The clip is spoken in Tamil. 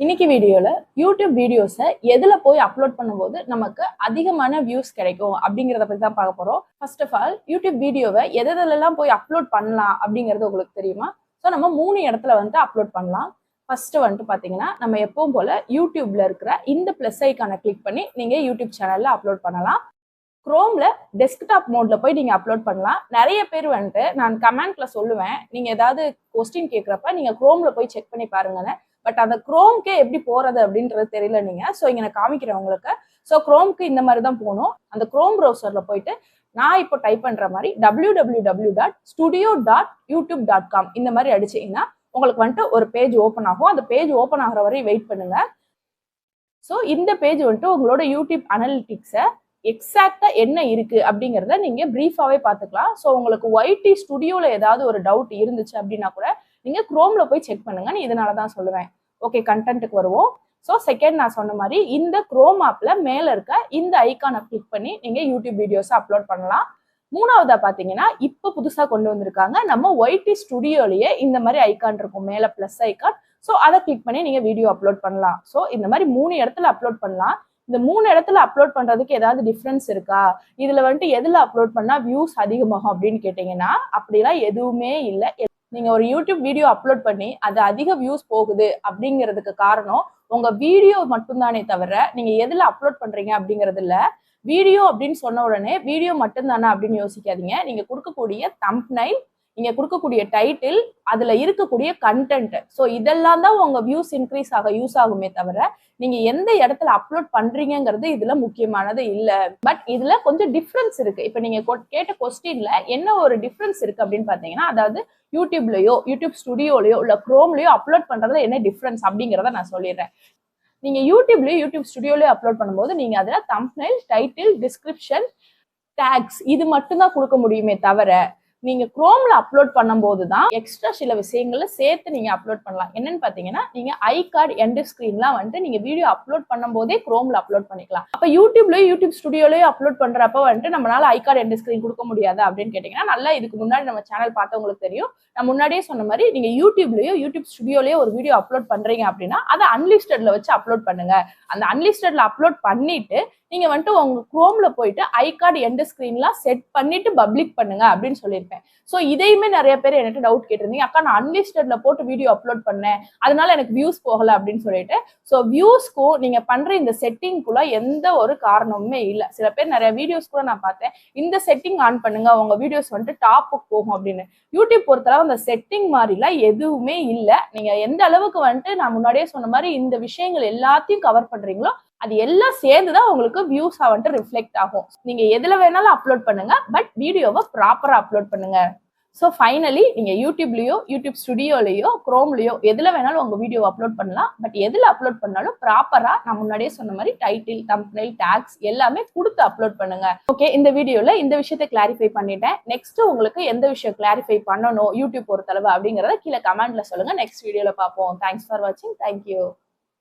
இன்னைக்கு வீடியோல யூடியூப் வீடியோஸை எதுல போய் அப்லோட் பண்ணும்போது நமக்கு அதிகமான வியூஸ் கிடைக்கும் அப்படிங்கிறத பத்தி தான் பார்க்க போறோம். ஃபர்ஸ்ட் ஆஃப் ஆல் யூடியூப் வீடியோவை எதெல்லாம் போய் அப்லோட் பண்ணலாம் அப்படிங்கிறது உங்களுக்கு தெரியுமா? ஸோ நம்ம மூணு இடத்துல வந்துட்டு அப்லோட் பண்ணலாம். ஃபர்ஸ்ட் வந்துட்டு பார்த்தீங்கன்னா நம்ம எப்பவும் போல யூடியூப்ல இருக்கிற இந்த ப்ளஸ் ஐக்கானை கிளிக் பண்ணி நீங்க யூடியூப் சேனல்ல அப்லோட் பண்ணலாம். குரோம்ல டெஸ்க்டாப் மோட்ல போய் நீங்க அப்லோட் பண்ணலாம். நிறைய பேர் வந்துட்டு நான் கமெண்ட்ல சொல்லுவேன். நீங்க ஏதாவது கொஸ்டின் கேட்குறப்ப நீங்க குரோம்ல போய் செக் பண்ணி பாருங்கன்னு பட் அந்த குரோம்க்கே எப்படி போறது அப்படின்றது தெரியல நீங்க. ஸோ இங்க நான் காமிக்கிறேன் உங்களுக்கு. ஸோ குரோம்க்கு இந்த மாதிரி தான் போகணும். அந்த குரோம் ப்ரௌசர்ல போயிட்டு நான் இப்போ டைப் பண்ற மாதிரி W W W dot studio dot YouTube dot com இந்த மாதிரி அடிச்சீங்கன்னா உங்களுக்கு வந்துட்டு ஒரு பேஜ் ஓப்பன் ஆகும். அந்த பேஜ் ஓப்பன் ஆகிற வரையும் வெயிட் பண்ணுங்க. ஸோ இந்த பேஜ் வந்துட்டு உங்களோட யூடியூப் அனலிட்டிக்ஸை எக்ஸாக்டா என்ன இருக்கு அப்படிங்கிறத நீங்க ப்ரீஃபாவே பார்த்துக்கலாம். ஸோ உங்களுக்கு ஒய்டி ஸ்டுடியோல ஏதாவது ஒரு டவுட் இருந்துச்சு அப்படின்னா கூட நீங்க குரோம்ல போய் செக் பண்ணுங்க. நான் இதனால தான் சொல்லுவேன். ஓகே கண்டென்ட்டுக்கு வருவோம். ஸோ செகண்ட் நான் சொன்ன மாதிரி இந்த குரோம் ஆப்ல மேலே இருக்க இந்த ஐக்கானை கிளிக் பண்ணி நீங்கள் யூடியூப் வீடியோஸை அப்லோட் பண்ணலாம். மூணாவதா பார்த்தீங்கன்னா இப்போ புதுசாக கொண்டு வந்திருக்காங்க. நம்ம ஒய்டி ஸ்டுடியோலேயே இந்த மாதிரி ஐக்கான் இருக்கும். மேலே ப்ளஸ் ஐக்கான் ஸோ அதை கிளிக் பண்ணி நீங்கள் வீடியோ அப்லோட் பண்ணலாம். ஸோ இந்த மாதிரி மூணு இடத்துல அப்லோட் பண்ணலாம். இந்த மூணு இடத்துல அப்லோட் பண்ணுறதுக்கு ஏதாவது டிஃப்ரென்ஸ் இருக்கா? இதில் வந்துட்டு எதில் அப்லோட் பண்ணால் வியூஸ் அதிகமாகும் அப்படின்னு கேட்டிங்கன்னா அப்படிலாம் எதுவுமே இல்லை. நீங்க ஒரு யூடியூப் வீடியோ அப்லோட் பண்ணி அது அதிக வியூஸ் போகுது அப்படிங்கிறதுக்கு காரணம் உங்க வீடியோ மட்டும்தானே தவிர நீங்க எதுல அப்லோட் பண்றீங்க அப்படிங்கிறது இல்ல. வீடியோ அப்படின்னு சொன்ன உடனே வீடியோ மட்டும்தானா அப்படின்னு யோசிக்காதீங்க. நீங்க கொடுக்கக்கூடிய தம்ப்னைல் நீங்க கொடுக்கக்கூடிய டைட்டில் அதுல இருக்கக்கூடிய கண்டென்ட் ஸோ இதெல்லாம் தான் உங்க வியூஸ் இன்க்ரீஸ் ஆக யூஸ் ஆகுமே தவிர நீங்க எந்த இடத்துல அப்லோட் பண்றீங்கிறது இதுல முக்கியமானது இல்ல. பட் இதுல கொஞ்சம் டிஃப்ரென்ஸ் இருக்கு. இப்ப நீங்க கேட்ட கொஸ்டின்ல என்ன ஒரு டிஃப்ரென்ஸ் இருக்கு அப்படின்னு பாத்தீங்கன்னா அதாவது யூடியூப்லயோ யூடியூப் ஸ்டுடியோலயோ இல்ல குரோம்லயோ அப்லோட் பண்றதுல என்ன டிஃப்ரென்ஸ் அப்படிங்கிறத நான் சொல்லிடுறேன். நீங்க யூடியூப்லயோ யூடியூப் ஸ்டுடியோலயோ அப்லோட் பண்ணும்போது நீங்க அதுல தம்ப்னைல் டைட்டில் டிஸ்கிரிப்ஷன் டேக்ஸ் இது மட்டும்தான் கொடுக்க முடியுமே தவிர நீங்க குரோம்ல அப்லோட் பண்ணும்போது தான் எக்ஸ்ட்ரா சில விஷயங்களை சேர்த்து நீங்க அப்லோட் பண்ணலாம். என்னன்னு பாத்தீங்கன்னா நீங்க ஐ கார்டு எண்ட் ஸ்கிரீன்லாம் வந்துட்டு நீங்க வீடியோ அப்லோட் பண்ணும்போதே குரோம்ல அப்லோட் பண்ணிக்கலாம். அப்ப யூடியூப்லயோ யூடியூப் ஸ்டுடியோலயோ அப்லோட் பண்றப்ப வந்துட்டு நம்மளால ஐ கார்டு எண்ட் ஸ்கிரீன் கொடுக்க முடியாது அப்படின்னு கேட்டீங்கன்னா நல்லா இதுக்கு முன்னாடி நம்ம சேனல் பார்த்தவங்களுக்கு தெரியும். நான் முன்னாடியே சொன்ன மாதிரி நீங்க யூடியூப்லயோ யூடியூப் ஸ்டுடியோலயோ ஒரு வீடியோ அப்லோட் பண்றீங்க அப்படின்னா அதை அன்லிஸ்டட்ல வச்சு அப்லோட் பண்ணுங்க. அந்த அன்லிஸ்டட்ல அப்லோட் பண்ணிட்டு நீங்கள் வந்துட்டு உங்கள் குரோமில் போயிட்டு ஐ கார்டு எண்ட் செட் பண்ணிட்டு பப்ளிக் பண்ணுங்க அப்படின்னு சொல்லியிருப்பேன். ஸோ இதையுமே நிறைய பேர் என்கிட்ட டவுட் கேட்டிருந்தீங்க. அக்கா நான் அன்லிஸ்டட்ல போட்டு வீடியோ அப்லோட் பண்ணேன். அதனால எனக்கு வியூஸ் போகலை அப்படின்னு சொல்லிட்டு. ஸோ வியூஸ்க்கும் நீங்கள் பண்ணுற இந்த செட்டிங்குள்ள எந்த ஒரு காரணமுமே இல்லை. சில பேர் நிறைய வீடியோஸ் கூட நான் பார்த்தேன். இந்த செட்டிங் ஆன் பண்ணுங்க. உங்க வீடியோஸ் வந்துட்டு டாப்புக்கு போகும் அப்படின்னு. யூடியூப் பொறுத்தளவு அந்த செட்டிங் மாதிரிலாம் எதுவுமே இல்லை. நீங்கள் எந்த அளவுக்கு வந்துட்டு நான் முன்னாடியே சொன்ன மாதிரி இந்த விஷயங்கள் எல்லாத்தையும் கவர் பண்ணுறீங்களோ அது எல்லாம் சேர்ந்து தான் உங்களுக்கு வியூஸா வந்துட்டு ரிஃப்ளெக்ட் ஆகும். நீங்க எதுல வேணாலும் அப்லோட் பண்ணுங்க பட் வீடியோவை ப்ராப்பரா அப்லோட் பண்ணுங்க. ஸோ ஃபைனலி நீங்க யூடியூப்லயோ யூடியூப் ஸ்டுடியோலயோ குரோம்லயோ எதுல வேணாலும் உங்க வீடியோ அப்லோட் பண்ணலாம். பட் எதுல அப்லோட் பண்ணாலும் ப்ராப்பரா நான் முன்னாடியே சொன்ன மாதிரி டைட்டில் தம்ப்னைல் டேக்ஸ் எல்லாமே கொடுத்து அப்லோட் பண்ணுங்க. ஓகே இந்த வீடியோல இந்த விஷயத்தை கிளாரிஃபை பண்ணிட்டேன். நெக்ஸ்ட் உங்களுக்கு எந்த விஷயம் கிளாரிஃபை பண்ணணும் யூடியூப் பொறுத்தளவு அப்படிங்கறத கீழே கமெண்ட்ல சொல்லுங்க. நெக்ஸ்ட் வீடியோல பார்ப்போம். தேங்க்ஸ் ஃபார் வாட்சிங் தேங்க்யூ